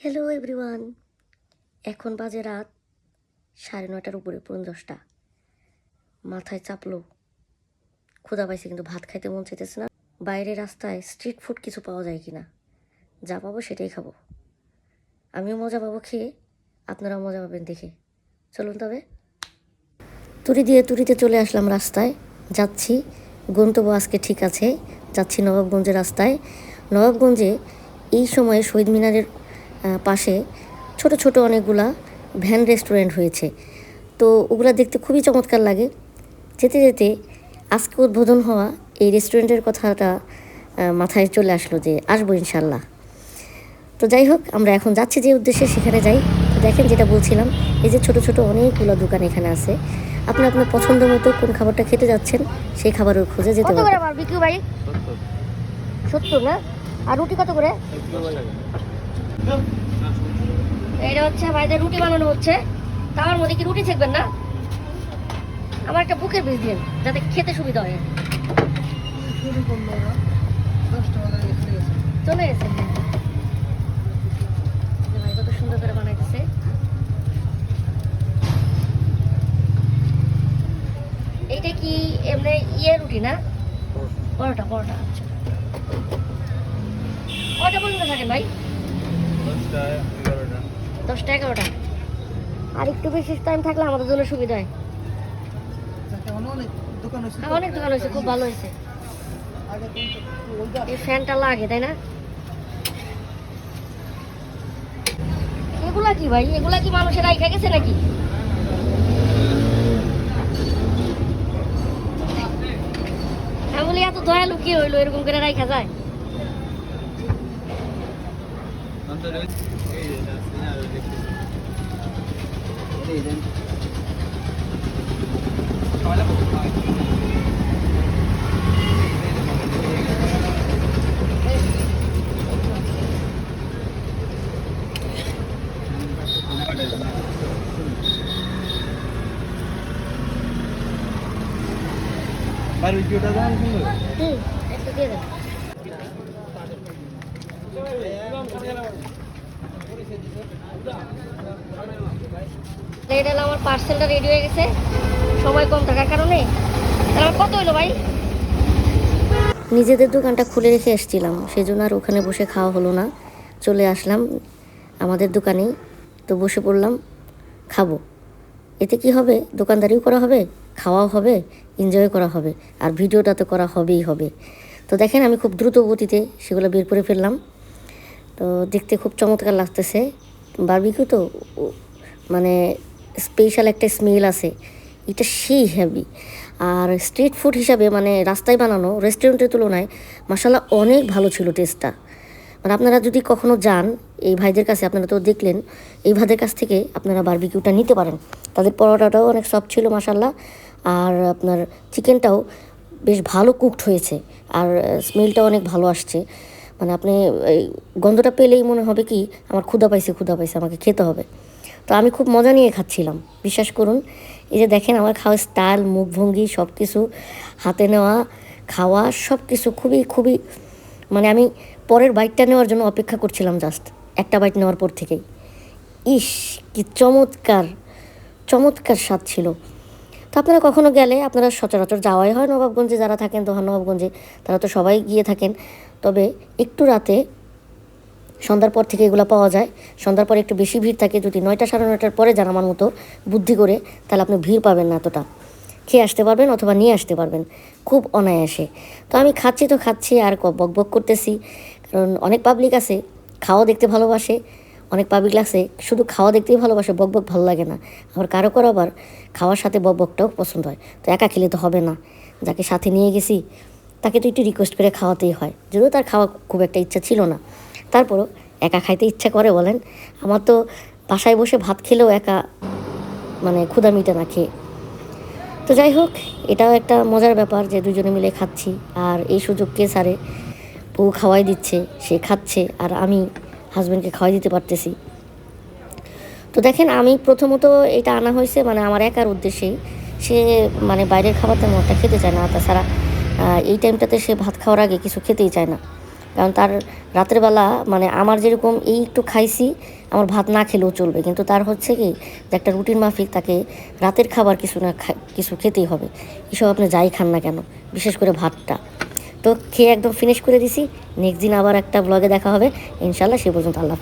Hello everyone এখন বাজে রাত, সাড়ে নয়টার উপরে, পৌন দশটা। মাথায় চাপলো। ক্ষুধা পাইছে, কিন্তু ভাত খাইতে মন চাইতেছে না। বাইরে রাস্তায় স্ট্রিট ফুড কিছু পাওয়া যায় কি না যা পাবো সেটাই খাব। আমিও মজা পাবো খেয়ে, আপনারাও মজা পাবেন দেখে। চলুন তবে। তুড়ি দিয়ে তুড়িতে চলে আসলাম রাস্তায়। যাচ্ছি। গন্তব্য আজকে ঠিক আছে। যাচ্ছি নবাবগঞ্জের রাস্তায়। নবাবগঞ্জে এই সময়ে শহীদ মিনারের পাশে ছোট ছোট অনেকগুলা ভ্যান রেস্টুরেন্ট হয়েছে। তো ওগুলা দেখতে খুবই চমৎকার লাগে। যেতে যেতে আজকে উদ্বোধন হওয়া এই রেস্টুরেন্টের কথাটা মাথায় চলে আসলো যে আসব ইনশাল্লাহ তো যাই হোক আমরা এখন যাচ্ছি যে উদ্দেশ্যে সেখানে যাই। তো দেখেন যেটা বলছিলাম এই যে ছোট ছোট অনেকগুলো দোকান এখানে আছে। আপনি আপনার পছন্দ মতো কোন খাবারটা খেতে যাচ্ছেন সেই খাবারের খোঁজে যেতে কত পারবেন ভাই সত্তর। না? আর রুটি কত করে? এটা হচ্ছে ভাইদের রুটি বানানো হচ্ছে। তাওয়ার মধ্যে কি রুটি থাকবেন না? আমার একটা বুকের পিস দিন যাতে খেতে সুবিধা হয়। চলে গেছে। ভাই কত সুন্দর করে বানাইতেছে। এইটা কি এমনি ইয়ে রুটি না? পরোটা। পরোটা কটা পর্যন্ত থাকেন ভাই? দশটা এগারোটা। আর একটু বেশি টাইম থাকলে আমাদের জন্য সুবিধা হয়। হ্যাঁ, অনেক দোকান হয়েছে খুব ভালো হয়েছে। এই ফ্যানটা লাগে তাই না? এগুলা কি ভাই? এগুলা কি মানুষের রাইখা গেছে নাকি? আমি এত দয়ালু কি হইল এরকম করে রাইখা যায়। বারবিকিউটা দাম সুন্দর হুম একটা দিয়ে দেন এটা আমার পার্সেলটা রেডি হয়ে গেছে। সময় কম থাকার কারণে। কত হইল ভাই? নিজেদের দোকানটা খুলে রেখে এসেছিলাম সেই জন্য আর ওখানে বসে খাওয়া হলো না। চলে আসলাম আমাদের দোকানেই তো বসে পড়লাম, খাব। এতে কি হবে? দোকানদারিও করা হবে, খাওয়াও হবে এনজয় করা হবে, আর ভিডিওটা তো করা হবেই হবে। তো দেখেন, আমি খুব দ্রুত গতিতে সেগুলো বের করে ফেললাম। তো দেখতে খুব চমৎকার লাগতেছে। বারবিকিউ তো মানে স্পেশাল একটা স্মেল আছে। এটা সেই হ্যাবি আর স্ট্রিট ফুড হিসাবে মানে রাস্তায় বানানো রেস্টুরেন্টের তুলনায় মশালা অনেক ভালো ছিল টেস্টটা মানে আপনারা যদি কখনো যান, এই ভাইদের কাছে আপনারা তো দেখলেন, এই ভাইদের কাছ থেকে আপনারা বারবিকিউটা নিতে পারেন। তাদের পরোটাটাও অনেক সফট ছিল মাসাল্লাহ আর আপনার চিকেনটাও বেশ ভালো কুকড হয়েছে। আর স্মেলটাও অনেক ভালো আসছে। মানে আপনি, এই গন্ধটা পেলেই মনে হবে কি, আমার ক্ষুধা পাইছে ক্ষুধা পাইছে, আমাকে খেতে হবে। তো আমি খুব মজা নিয়ে খাচ্ছিলাম, বিশ্বাস করুন। এই যে দেখেন, আমার খাওয়ার স্টাইল মুখভঙ্গি সব কিছু হাতে নেওয়া, খাওয়া সব কিছু খুবই খুবই মানে আমি পরের বাইকটা নেওয়ার জন্য অপেক্ষা করছিলাম জাস্ট একটা বাইক নেওয়ার পর থেকেই। ইস, কি চমৎকার চমৎকার স্বাদ ছিল। তো আপনারা কখনো গেলে, আপনারা সচরাচর যাওয়াই হয় নবাবগঞ্জে, যারা থাকেন তো নবাবগঞ্জে, তারা তো সবাই গিয়ে থাকেন। তবে একটু রাতে সন্ধ্যার পর থেকে এগুলো পাওয়া যায়। সন্ধ্যার পরে একটু বেশি ভিড় থাকে, যদি নয়টা সাড়ে নয়টার পরে যান আমার মতো বুদ্ধি করে তাহলে আপনি ভিড় পাবেন না এতটা। খেয়ে আসতে পারবেন অথবা নিয়ে আসতে পারবেন, খুব অনায়াসে। তো আমি খাচ্ছি তো খাচ্ছি, আর বক বক করতেছি। কারণ অনেক পাবলিক আছে, খাওয়া দেখতে ভালোবাসে, অনেক পাবলিক আছে শুধু খাওয়া দেখতেই ভালোবাসে, বক বক ভালো লাগে না। আবার কারও কারও আবার খাওয়ার সাথে বক বকটাও পছন্দ হয়। তো একা খেলে তো হবে না। যাকে সাথে নিয়ে গেছি তাকে তো একটু রিকোয়েস্ট করে খাওয়াতেই হয়। যদিও তার খাওয়া খুব একটা ইচ্ছা ছিল না। তারপরও একা খাইতে ইচ্ছা করে বলেন, আমার তো বাসায় বসে ভাত খেলেও একা মানে ক্ষুধা মিটে না খেয়ে। তো যাই হোক, এটাও একটা মজার ব্যাপার যে দুজনে মিলে খাচ্ছি, আর এই সুযোগ কে সারে বউ খাওয়াই দিচ্ছে, সে খাচ্ছে, আর আমি হাজব্যান্ডকে খাওয়াই দিতে পারতেছি। তো দেখেন, আমি প্রথমত এটা আনা হয়েছে মানে আমার একার উদ্দেশ্যেই। সে মানে বাইরের খাবার তেমন একটা খেতে চায় না, তাছাড়া এই টাইমটাতে সে ভাত খাওয়ার আগে কিছু খেতেই চায় না। কারণ তার রাতের বেলা মানে আমার যেরকম এই একটু খাইছি, আমার ভাত না খেলেও চলবে। কিন্তু তার হচ্ছে কি যে একটা রুটিন মাফিক তাকে রাতের খাবার কিছু না কিছু খেতেই হবে। এসব আপনি যাই খান না কেন? বিশেষ করে ভাতটা। তো খেয়ে একদম ফিনিশ করে দিছি। নেক্সট দিন আবার একটা ব্লগে দেখা হবে। ইনশাল্লাহ সে পর্যন্ত আল্লাহ।